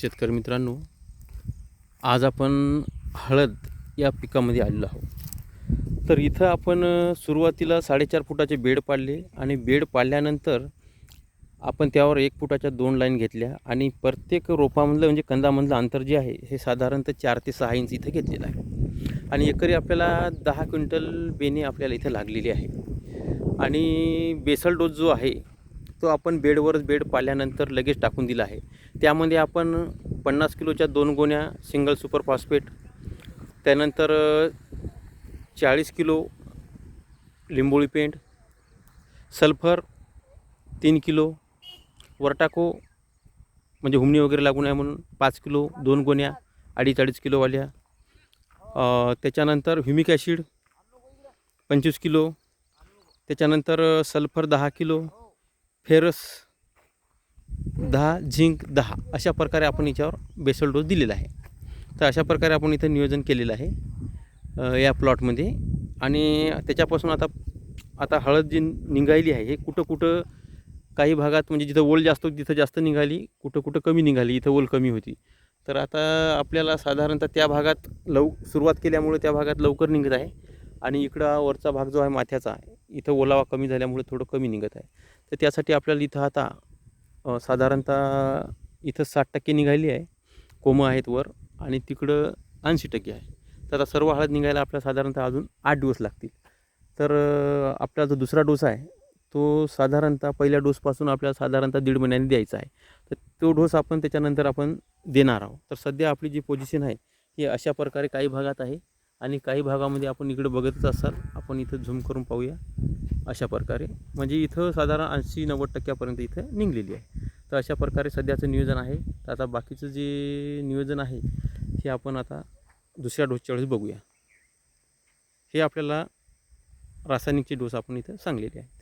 शेतकरी मित्रांनो आज आपण हळद या पिकामध्ये आलेलो आहोत. तर इथं आपण सुरुवातीला साडेचार फुटाचे बेड पाडले आणि बेड पाडल्यानंतर आपण त्यावर एक फुटाच्या दोन लाईन घेतल्या आणि प्रत्येक रोपामधलं म्हणजे कंदामधलं अंतर जे आहे हे साधारणतः चार ते सहा इंच इथं घेतलेलं आहे. आणि एकरी आपल्याला दहा क्विंटल बेने आपल्याला इथं लागलेली आहे. आणि बेसल डोस जो आहे तो आपण बेडवरच बेड पाल्यानंतर लगेच टाकून दिला आहे. त्यामध्ये आपण पन्नास किलोच्या दोन गोण्या सिंगल सुपर फॉस्फेट त्यानंतर चाळीस किलो लिंबोळी पेंट सल्फर तीन किलो वरटाको म्हणजे हुमणी वगैरे लागू नये म्हणून पाच किलो दोन गोण्या अडीच अडीच किलोवाल्या त्याच्यानंतर ह्युमिक ॲसिड पंचवीस किलो त्याच्यानंतर सल्फर दहा किलो फेरस दहा झिंक दहा अशा प्रकारे आपण याच्यावर बेसल डोस दिलेला आहे. तर अशा प्रकारे आपण इथं नियोजन केलेलं आहे या प्लॉटमध्ये आणि त्याच्यापासून आता आता हळद जी निघायली आहे हे कुठं कुठं काही भागात म्हणजे जिथं ओल जास्त होती तिथं जास्त निघाली कुठं कुठं कमी निघाली इथं ओल कमी होती. तर आता आपल्याला साधारणतः त्या भागात लव सुरुवात केल्यामुळे त्या भागात लवकर निघत आहे. आणि इकडं वरचा भाग जो आहे माथ्याचा इथं ओलावा कमी झाल्यामुळे थोडं कमी निघत आहे. तर त्यासाठी आपल्याला इथं आता साधारणतः इथं साठ टक्के निघाली आहे. कोमं आहेत वर आणि तिकडं ऐंशी टक्के आहे. तर आता सर्व हळद निघायला आपल्याला साधारणतः अजून आठ दिवस लागतील. तर आपला जो दुसरा डोस आहे तो साधारणतः पहिल्या डोसपासून आपल्याला साधारणतः दीड महिन्याने द्यायचा आहे. तर तो डोस आपण त्याच्यानंतर आपण देणार आहोत. तर सध्या आपली जी पोझिशन आहे ही अशा प्रकारे काही भागात आहे आणि काही भागामध्ये आपण इकडे बघतच असाल. आपण इथं झूम करून पाहूया. अशा प्रकारे. म्हणजे इथं साधारण ऐंशी नव्वद टक्क्यापर्यंत इथं निघलेली आहे. तर अशा प्रकारे सध्याचं नियोजन आहे. तर आता बाकीचं जे नियोजन आहे हे आपण आता दुसऱ्या डोसच्या वेळेस बघूया. हे आपल्याला रासायनिकचे डोस आपण इथं सांगलेले आहे.